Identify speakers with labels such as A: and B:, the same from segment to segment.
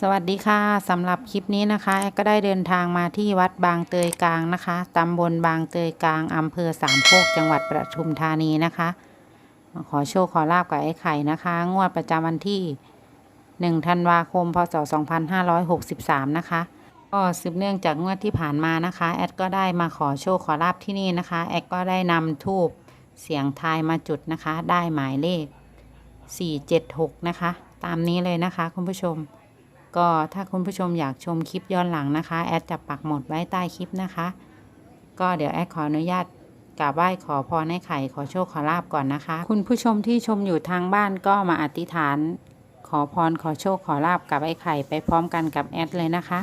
A: สวัสดีค่ะสำหรับคลิปนี้นะคะแอดก็ได้เดินทางมาที่วัดบางเตยกลางนะคะตำบลบางเตยกลางอำเภอสามโคกจังหวัดประทุมธานีนะคะมาขอโชคขอลาบกับไอ้ไข่นะคะ งวดประจำวันที่1ธันวาคมพศ2563 นะคะก็สืบเนื่องจากงวดที่ผ่านมานะคะ แอดก็ได้มาขอโชคขอลาบที่นี่นะคะ แอดก็ได้นำทูบเสียงทายมาจุดนะคะ ได้หมายเลข 476 นะคะ ตามนี้เลยนะคะคุณผู้ชม ก็ถ้าคุณผู้ชมอยากชมคลิปย้อนหลังนะคะ แอดจะปักหมดไว้ใต้คลิปนะคะ ก็เดี๋ยวแอดขออนุญาตกราบไหว้ขอพรให้ไข่ขอโชคขอลาบก่อนนะคะ คุณผู้ชมที่ชมอยู่ทางบ้านก็มาอธิษฐาน ขอพรขอโชคขอลาบกับไอ้ไข่ไปพร้อมกันกับแอดเลยนะคะ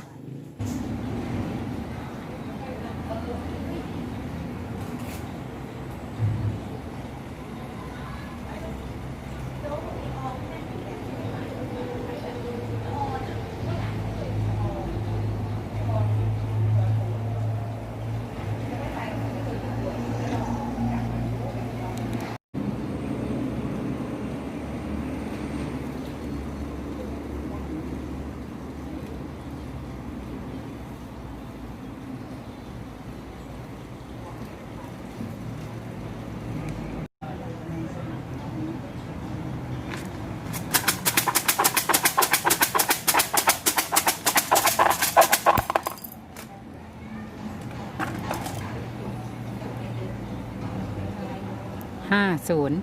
A: ศูนย์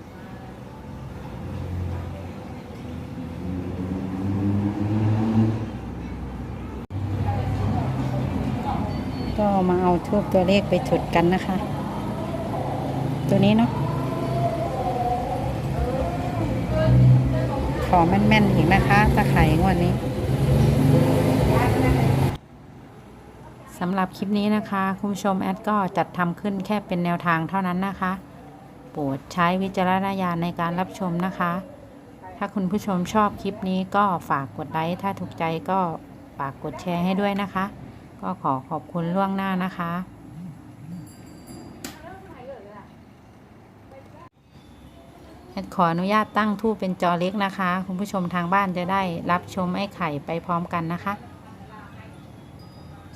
A: ก็มาเอาทูบตัวเลขไปจุดกันนะคะ ตัวนี้เนาะขอแม่นๆอีกนะคะตะไคร่งวดนี้สำหรับคลิปนี้นะคะ คุณผู้ชมแอดก็จัดทำขึ้นแค่เป็นแนวทางเท่านั้นนะคะ โปรดใช้วิจารณญาณในการรับชมนะคะ ถ้าคุณผู้ชมชอบคลิปนี้ก็ฝากกดไลค์ ถ้าถูกใจก็ฝากกดแชร์ให้ด้วยนะคะ ก็ขอขอบคุณล่วงหน้านะคะ ขออนุญาตตั้งทูปเป็นจอเล็กนะคะ คุณผู้ชมทางบ้านจะได้รับชมไอ้ไข่ไปพร้อมกันนะคะ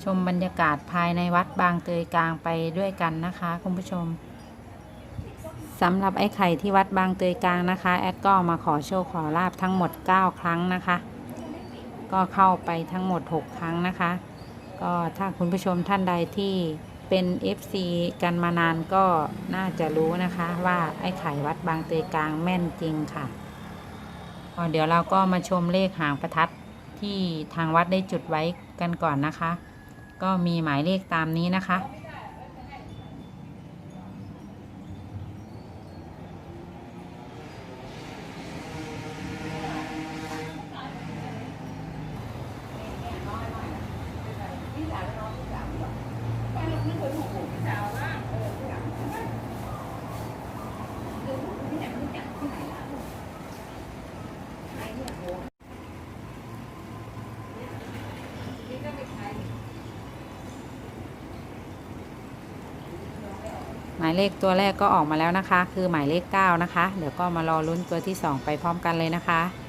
A: ชมบรรยากาศภายในวัดบางเตยกลางไปด้วยกันนะคะ คุณผู้ชม สำหรับไอ้ไข่ที่วัดบางเตยกลางนะคะ แอดก็มาขอโชคขอลาบทั้งหมด 9 ครั้งนะคะ ก็เข้าไปทั้งหมด 6 ครั้งนะคะ ก็ถ้าคุณผู้ชมท่านใดที่เป็น FC กันมานานก็น่าจะรู้นะคะว่าไอ้ไข่วัดบางเตยกลางแม่นจริงค่ะเดี๋ยวเราก็มาชมเลขหางประทัดที่ทางวัดได้จุดไว้กันก่อนนะคะ ก็มีหมายเลขตามนี้นะคะ มายเลขตัวแรกก็ออกมาแล้วนะคะ คือหมายเลข 9 นะคะ เดี๋ยวก็มารอลุ้นตัวที่ 2 ไปพร้อมกันเลยนะคะ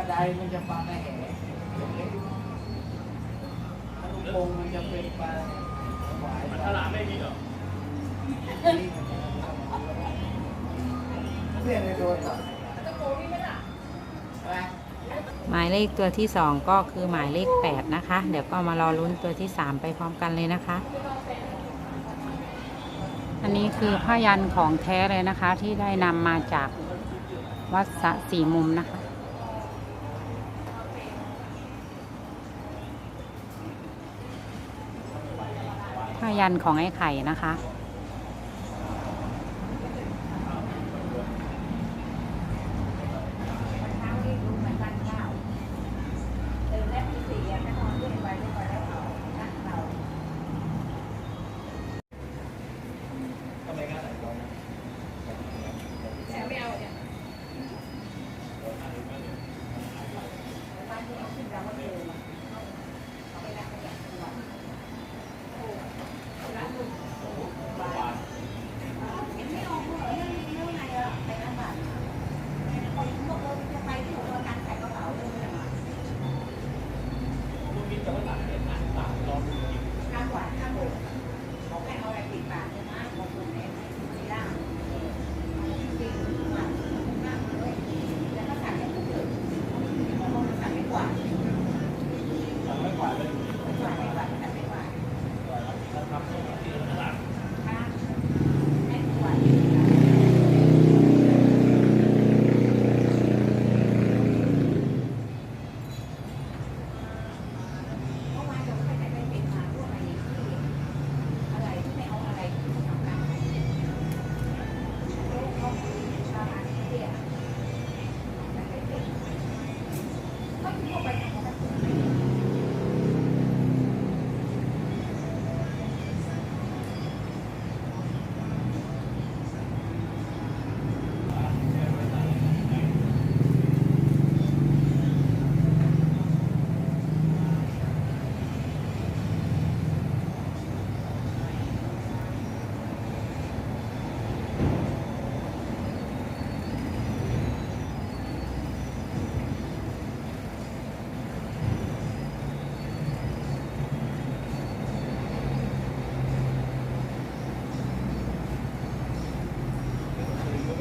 B: ระไดมันจะปลาแหถ้าลูกงมัน
C: จะเป็นปลาหวายปลา
D: ลาไม่มีหรอ
C: เนโด
E: หมายเลขตัวที่ 2 ก็คือหมายเลข 8 นะคะ เดี๋ยวก็มารอลุ้นตัวที่ 3 ไปพร้อมกันเลยนะคะ อันนี้คือผ้ายันของแท้เลยนะคะที่ได้นำมาจากวัดสะสีมุมนะคะ ยันของไอ้ไข่นะคะ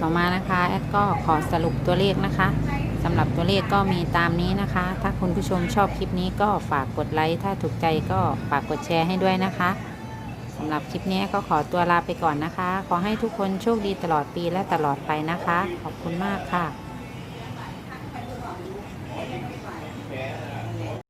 E: ต่อมานะคะแอดก็ขอสรุปตัวเลขนะคะสำหรับตัวเลขก็มีตามนี้นะคะ ถ้าคุณผู้ชมชอบคลิปนี้ก็ฝากกดไลค์ ถ้าถูกใจก็ฝากกดแชร์ให้ด้วยนะคะสำหรับคลิปนี้ก็ขอตัวลาไปก่อนนะคะ ขอให้ทุกคนโชคดีตลอดปีและตลอดไปนะคะ ขอบคุณมากค่ะ